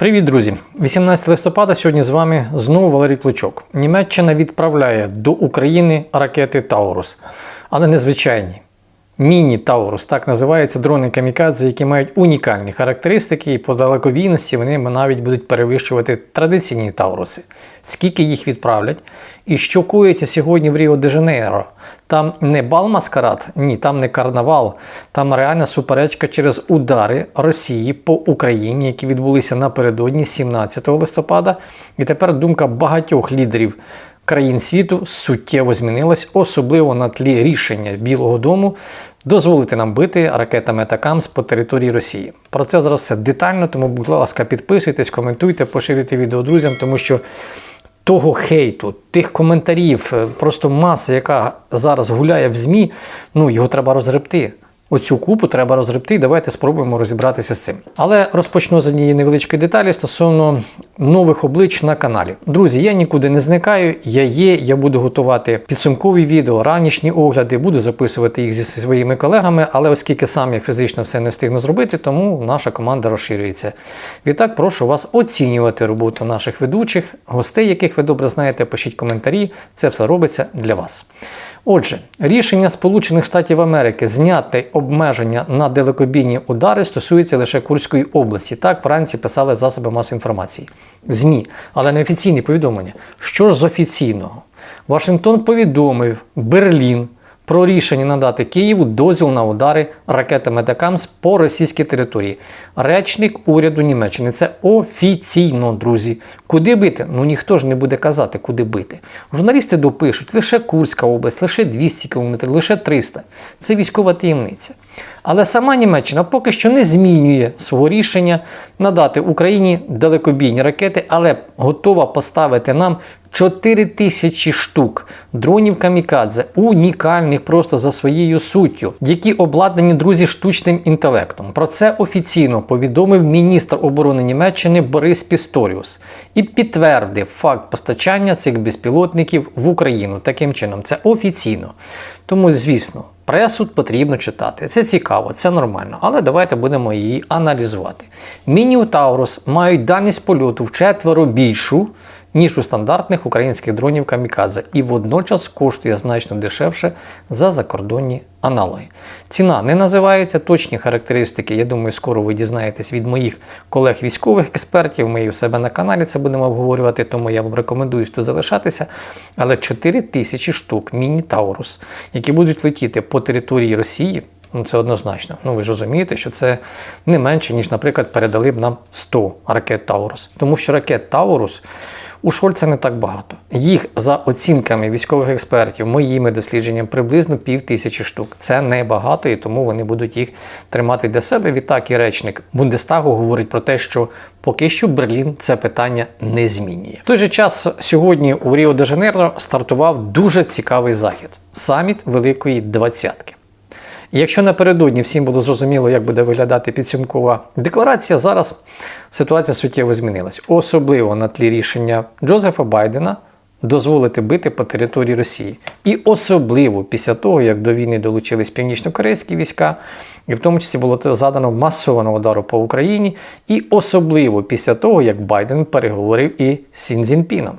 Привіт, друзі! 18 листопада сьогодні з вами знову Валерій Клочок. Німеччина відправляє до України ракети Таурус, але незвичайні. Міні-Таурус, так називаються дрони камікадзе, які мають унікальні характеристики, і по далекобійності вони навіть будуть перевищувати традиційні Тауруси. Скільки їх відправлять? І що коїться сьогодні в Ріо де Жанейро? Там не бал маскарад, ні, там не карнавал, там реальна суперечка через удари Росії по Україні, які відбулися напередодні 17 листопада. І тепер думка багатьох лідерів країн світу суттєво змінилась, особливо на тлі рішення Білого Дому дозволити нам бити ракетами Атакамс по території Росії. Про це зараз все детально, тому, будь ласка, підписуйтесь, коментуйте, поширюйте відео друзям, тому що. Того хейту, тих коментарів, е, просто маса, яка зараз гуляє в ЗМІ, ну його треба розгребти. Оцю купу треба розгребти, і давайте спробуємо розібратися з цим. Але розпочну з однієї невеличкої деталі стосовно нових облич на каналі. Друзі, я нікуди не зникаю, я є, я буду готувати підсумкові відео, ранішні огляди, буду записувати їх зі своїми колегами, але оскільки сам я фізично все не встигну зробити, тому наша команда розширюється. Відтак прошу вас оцінювати роботу наших ведучих, гостей, яких ви добре знаєте, пишіть коментарі. Це все робиться для вас. Отже, рішення Сполучених Штатів Америки зняти обмеження на далекобійні удари стосується лише Курської області. Так вранці писали засоби масової інформації. ЗМІ, але не офіційні повідомлення. Що ж з офіційного? Вашингтон повідомив Берлін про рішення надати Києву дозвіл на удари ракетами Дакамс по російській території. Речник уряду Німеччини. Це офіційно, друзі. Куди бити? Ну ніхто ж не буде казати, куди бити. Журналісти допишуть лише Курська область, лише 200 км, лише 300. Це військова таємниця. Але сама Німеччина поки що не змінює свого рішення надати Україні далекобійні ракети, але готова поставити нам 4 тисячі штук дронів камікадзе, унікальних просто за своєю суттю, які обладнані друзі штучним інтелектом. Про це офіційно повідомив міністр оборони Німеччини Борис Пісторіус і підтвердив факт постачання цих безпілотників в Україну. Таким чином, це офіційно. Тому, звісно. Пресу потрібно читати. Це цікаво, це нормально, але давайте будемо її аналізувати. Міні Таурус мають дальність польоту в четверо більшу, ніж у стандартних українських дронів Камікадзе, і водночас коштує значно дешевше за закордонні аналоги. Ціна не називається, точні характеристики. Я думаю, скоро ви дізнаєтесь від моїх колег-військових експертів. Ми і у себе на каналі це будемо обговорювати, тому я вам рекомендую тут залишатися. Але 4 тисячі штук міні-таурус, які будуть летіти по території Росії. Ну, це однозначно. Ну ви ж розумієте, що це не менше, ніж, наприклад, передали б нам 100 ракет Таурус. Тому що ракет Таурус у Шольца не так багато. Їх за оцінками військових експертів, моїми дослідженнями, приблизно пів тисячі штук. Це небагато, і тому вони будуть їх тримати для себе. Відтак і речник Бундестагу говорить про те, що поки що Берлін це питання не змінює. В той же час сьогодні у Ріо де Жанейро стартував дуже цікавий захід саміт Великої Двадцятки. Якщо напередодні всім було зрозуміло, як буде виглядати підсумкова декларація, зараз ситуація суттєво змінилась, особливо на тлі рішення Джозефа Байдена дозволити бити по території Росії. І особливо після того, як до війни долучились північно-корейські війська, і в тому числі було задано масованого удару по Україні, і особливо після того, як Байден переговорив і з Сінзінпіном.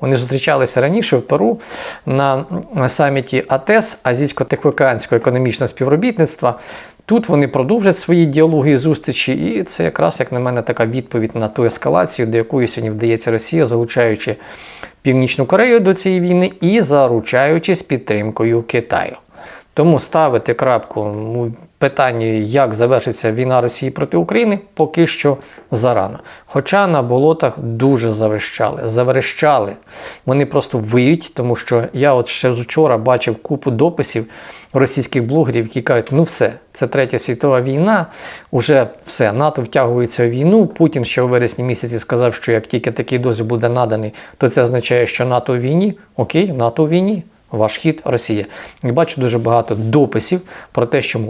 Вони зустрічалися раніше в Перу на саміті АТЕС Азійсько-Тихоокеанського економічного співробітництва. Тут вони продовжать свої діалоги і зустрічі, і це якраз, як на мене, така відповідь на ту ескалацію, до якої сьогодні вдається Росія, залучаючи Північну Корею до цієї війни і заручаючись підтримкою Китаю. Тому ставити крапку у питанні, як завершиться війна Росії проти України, поки що зарано. Хоча на болотах дуже завищали, заверещали. Вони просто виють, тому що я от ще вчора бачив купу дописів російських блогерів, які кажуть, ну все, це третя світова війна, уже все, НАТО втягується в війну. Путін ще у вересні місяці сказав, що як тільки такий дозвіл буде наданий, то це означає, що НАТО у війні. Окей, НАТО у війні. Ваш хід Росія. І бачу дуже багато дописів про те, що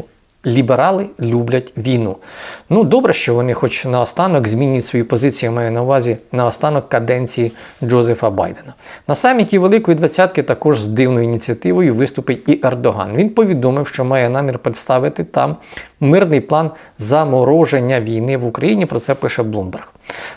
ліберали люблять війну. Ну, добре, що вони, хоч наостанок, змінюють свою позицію, маю на увазі наостанок каденції Джозефа Байдена. На саміті Великої Двадцятки також з дивною ініціативою виступить і Ердоган. Він повідомив, що має намір представити там мирний план замороження війни в Україні. Про це пише Блумберг.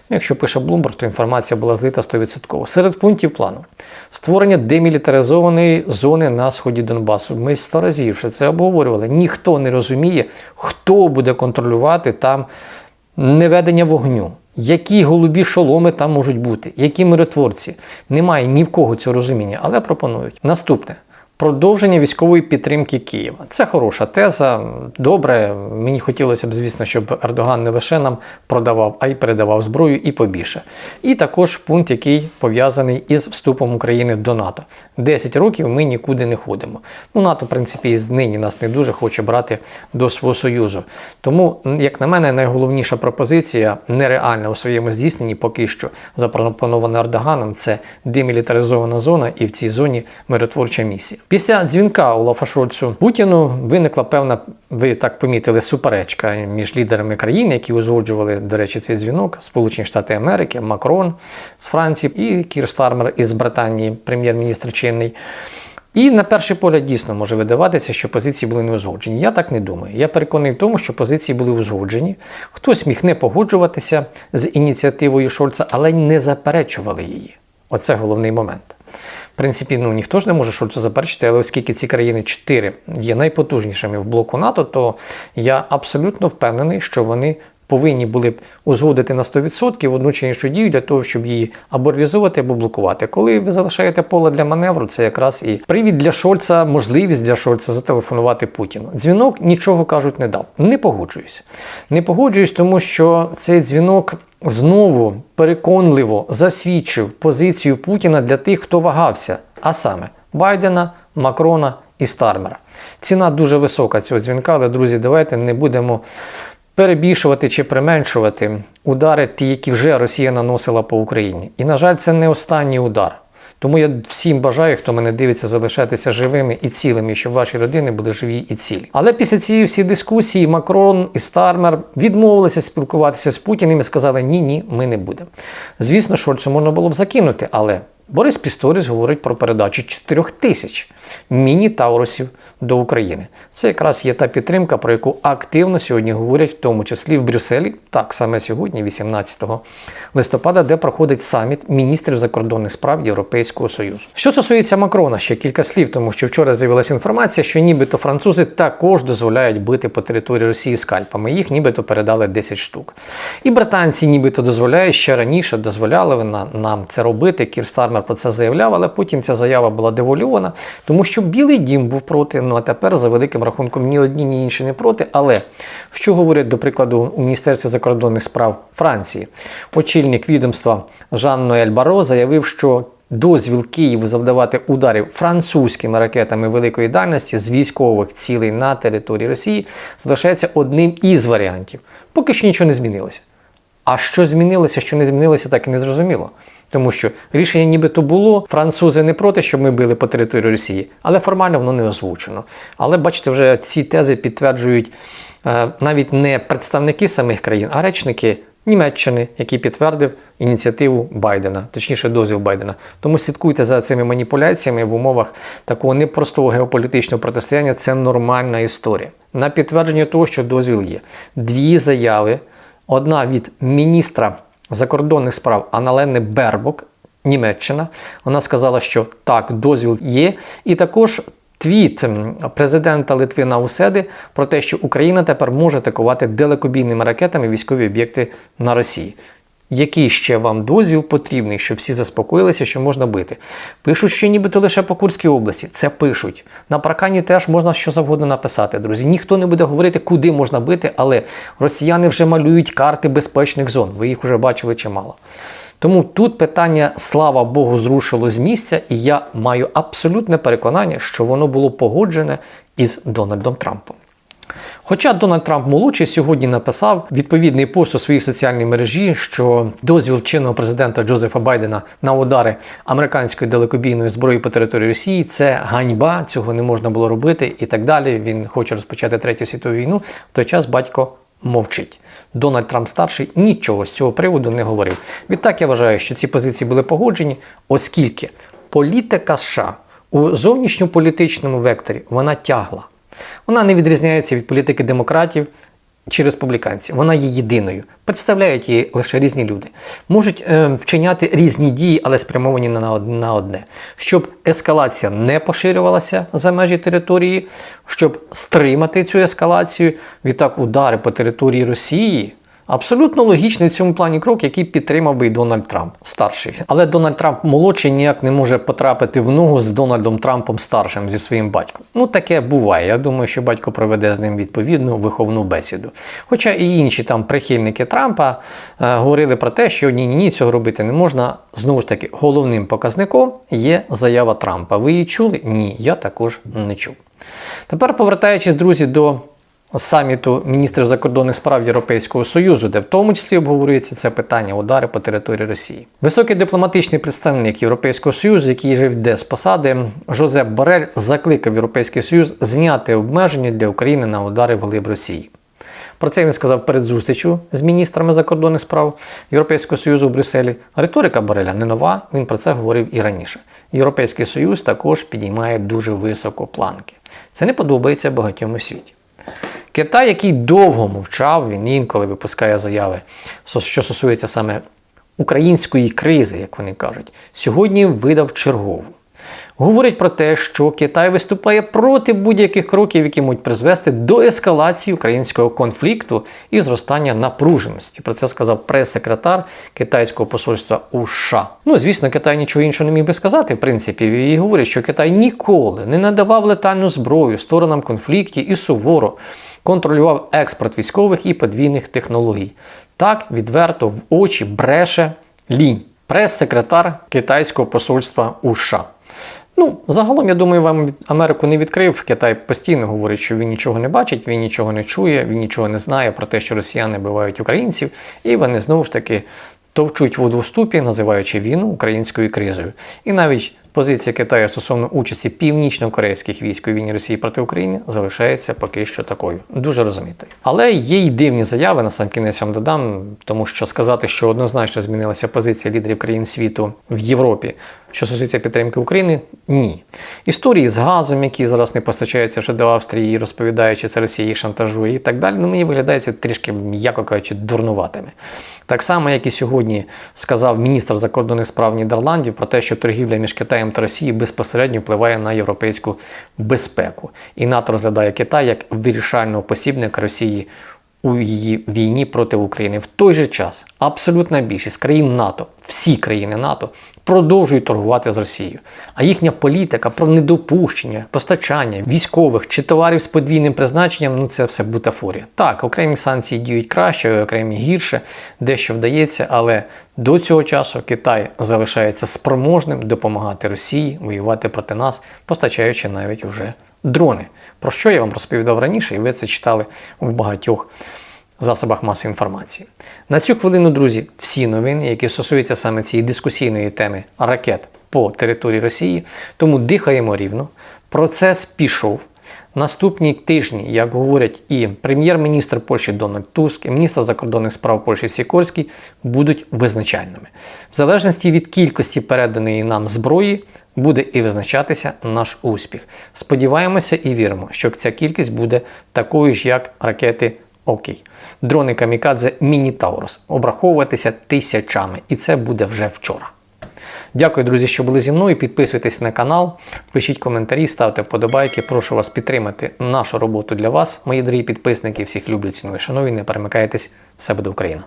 Якщо пише Bloomberg, то інформація була злита 100%. Серед пунктів плану створення демілітаризованої зони на сході Донбасу. Ми сто разів вже це обговорювали. Ніхто не розуміє, хто буде контролювати там неведення вогню. Які голубі шоломи там можуть бути, які миротворці? Немає ні в кого цього розуміння, але пропонують. Наступне продовження військової підтримки Києва. Це хороша теза. Добре, мені хотілося б, звісно, щоб Ердоган не лише нам продавав, а й передавав зброю і побільше. І також пункт, який пов'язаний із вступом України до НАТО. 10 років ми нікуди не ходимо. Ну, НАТО, в принципі, і нині нас не дуже хоче брати до свого союзу. Тому, як на мене, найголовніша пропозиція нереальна у своєму здійсненні, поки що запропонована Ердоганом, це демілітаризована зона і в цій зоні миротворча місія. Після дзвінка Олафа Шольцу Путіну виникла певна, ви так помітили, суперечка між лідерами країн, які узгоджували, до речі, цей дзвінок: Сполучені Штати Америки, Макрон з Франції і Кір Стармер із Британії, прем'єр-міністр чинний. І на перший погляд дійсно може видаватися, що позиції були не узгоджені. Я так не думаю. Я переконаний в тому, що позиції були узгоджені. Хтось міг не погоджуватися з ініціативою Шольца, але не заперечували її. Оце головний момент. Принципі, ну ніхто ж не може Шольцу заперечити, але оскільки ці країни чотири є найпотужнішими в блоку НАТО, то я абсолютно впевнений, що вони повинні були б узгодити на 100% одну чи іншу дію для того, щоб її або реалізовувати, або блокувати. Коли ви залишаєте поле для маневру, це якраз і привід для Шольца, можливість для Шольца зателефонувати Путіну. Дзвінок нічого кажуть не дав. Не погоджуюся. Не погоджуюсь, тому що цей дзвінок. Знову переконливо засвідчив позицію Путіна для тих, хто вагався, а саме Байдена, Макрона і Стармера. Ціна дуже висока цього дзвінка, але друзі, давайте не будемо перебільшувати чи применшувати удари, ті, які вже Росія наносила по Україні. І, на жаль, це не останній удар. Тому я всім бажаю, хто мене дивиться, залишатися живими і цілими, щоб ваші родини були живі і цілі. Але після цієї всієї дискусії Макрон і Стармер відмовилися спілкуватися з Путіним і сказали: ні, ні, ми не будемо. Звісно, Шольцу можна було б закинути, але Борис Пісторіс говорить про передачу 4 тисяч міні-таурусів до України. Це якраз є та підтримка, про яку активно сьогодні говорять, в тому числі в Брюсселі, так саме сьогодні, 18 листопада, де проходить саміт міністрів закордонних справ Європейського Союзу. Що стосується Макрона, ще кілька слів, тому що вчора з'явилася інформація, що нібито французи також дозволяють бити по території Росії скальпами. Їх нібито передали 10 штук. І британці нібито дозволяють ще раніше дозволяли нам це робити. Кір Стармер про це заявляв, але потім ця заява була девольована, тому що Білий Дім був проти. Ну а тепер за великим рахунком ні одні, ні інші не проти. Але що говорять, до прикладу, у Міністерстві закордонних справ Франції? Очільник відомства Жан Ноель Баро заявив, що дозвіл Києву завдавати ударів французькими ракетами великої дальності з військових цілей на території Росії залишається одним із варіантів. Поки що нічого не змінилося. А що змінилося, що не змінилося, так і не зрозуміло. Тому що рішення нібито було, французи не проти, щоб ми били по території Росії, але формально воно не озвучено. Але бачите, вже ці тези підтверджують е, навіть не представники самих країн, а речники Німеччини, який підтвердив ініціативу Байдена, точніше, дозвіл Байдена. Тому слідкуйте за цими маніпуляціями в умовах такого непростого геополітичного протистояння. Це нормальна історія. На підтвердження того, що дозвіл є. Дві заяви: одна від міністра закордонних справ Аналени Бербок, Німеччина. Вона сказала, що так, дозвіл є. І також твіт президента Литви Науседи про те, що Україна тепер може атакувати далекобійними ракетами військові об'єкти на Росії. Який ще вам дозвіл потрібний, щоб всі заспокоїлися, що можна бити? Пишуть, що нібито лише по Курській області. Це пишуть. На паркані теж можна що завгодно написати, друзі. Ніхто не буде говорити, куди можна бити, але росіяни вже малюють карти безпечних зон. Ви їх вже бачили чимало. Тому тут питання, слава Богу, зрушило з місця, і я маю абсолютне переконання, що воно було погоджене із Дональдом Трампом. Хоча Дональд Трамп молодший сьогодні написав відповідний пост у своїй соціальній мережі, що дозвіл чинного президента Джозефа Байдена на удари американської далекобійної зброї по території Росії це ганьба, цього не можна було робити і так далі. Він хоче розпочати третю світову війну. В той час батько мовчить. Дональд Трамп старший нічого з цього приводу не говорив. Відтак я вважаю, що ці позиції були погоджені, оскільки політика США у зовнішньополітичному векторі вона тягла. Вона не відрізняється від політики демократів чи республіканців. Вона є єдиною. Представляють її лише різні люди. Можуть е, вчиняти різні дії, але спрямовані на, одне. Щоб ескалація не поширювалася за межі території, щоб стримати цю ескалацію. Відтак, удари по території Росії. Абсолютно логічний в цьому плані крок, який підтримав би і Дональд Трамп старший. Але Дональд Трамп молодший ніяк не може потрапити в ногу з Дональдом Трампом старшим зі своїм батьком. Ну таке буває. Я думаю, що батько проведе з ним відповідну виховну бесіду. Хоча і інші там прихильники Трампа е, говорили про те, що ні, ні, цього робити не можна. Знову ж таки, головним показником є заява Трампа. Ви її чули? Ні, я також не чув. Тепер повертаючись, друзі, до саміту міністрів закордонних справ Європейського Союзу, де в тому числі обговорюється це питання удари по території Росії. Високий дипломатичний представник Європейського Союзу, який вже йде з посади, Жозеп Борель закликав Європейський Союз зняти обмеження для України на удари в глиб Росії. Про це він сказав перед зустрічю з міністрами закордонних справ Європейського Союзу в Брюсселі. Риторика Бореля не нова, він про це говорив і раніше. Європейський Союз також підіймає дуже високо планки. Це не подобається багатьом у світі. Китай, який довго мовчав, він інколи випускає заяви, що стосується саме української кризи, як вони кажуть, сьогодні видав чергову. Говорять про те, що Китай виступає проти будь-яких кроків, які можуть призвести до ескалації українського конфлікту і зростання напруженості. Про це сказав прес-секретар китайського посольства у США. Ну, звісно, Китай нічого іншого не міг би сказати, в принципі, і говорить, що Китай ніколи не надавав летальну зброю сторонам конфлікті і суворо контролював експорт військових і подвійних технологій. Так відверто в очі бреше лінь, прес-секретар китайського посольства у США. Ну, загалом, я думаю, вам Америку не відкрив. Китай постійно говорить, що він нічого не бачить, він нічого не чує, він нічого не знає про те, що росіяни бивають українців, і вони знову ж таки товчуть воду в ступі, називаючи війну українською кризою. І навіть позиція Китаю стосовно участі північно-корейських військ у війні Росії проти України залишається поки що такою, дуже розумітою. Але є й дивні заяви, на сам кінець вам додам, тому що сказати, що однозначно змінилася позиція лідерів країн світу в Європі, що стосується підтримки України, ні. Історії з газом, які зараз не постачаються вже до Австрії, розповідаючи це Росії їх шантажує і так далі, ну мені виглядає це трішки, м'яко кажучи, дурнуватими. Так само, як і сьогодні сказав міністр закордонних справ Нідерландів про те, що торгівля між Китаєм та Росії безпосередньо впливає на європейську безпеку. І НАТО розглядає Китай як вирішального посібника Росії у її війні проти України. В той же час абсолютна більшість країн НАТО, всі країни НАТО продовжують торгувати з Росією. А їхня політика про недопущення, постачання військових чи товарів з подвійним призначенням ну це все бутафорія. Так, окремі санкції діють краще, окремі гірше, дещо вдається, але до цього часу Китай залишається спроможним допомагати Росії воювати проти нас, постачаючи навіть уже дрони. Про що я вам розповідав раніше, і ви це читали в багатьох засобах масової інформації. На цю хвилину, друзі, всі новини, які стосуються саме цієї дискусійної теми ракет по території Росії, тому дихаємо рівно. Процес пішов. Наступні тижні, як говорять і прем'єр-міністр Польщі Дональд Туск, і міністр закордонних справ Польщі Сікорський, будуть визначальними. В залежності від кількості переданої нам зброї буде і визначатися наш успіх. Сподіваємося і віримо, що ця кількість буде такою ж, як ракети Окей. Дрони Камікадзе Міні Таурус обраховуватися тисячами, і це буде вже вчора. Дякую, друзі, що були зі мною. Підписуйтесь на канал, пишіть коментарі, ставте вподобайки. Прошу вас підтримати нашу роботу для вас, мої дорогі підписники. Всіх люблю, ціную, шановні, не перемикайтесь. Все буде Україна!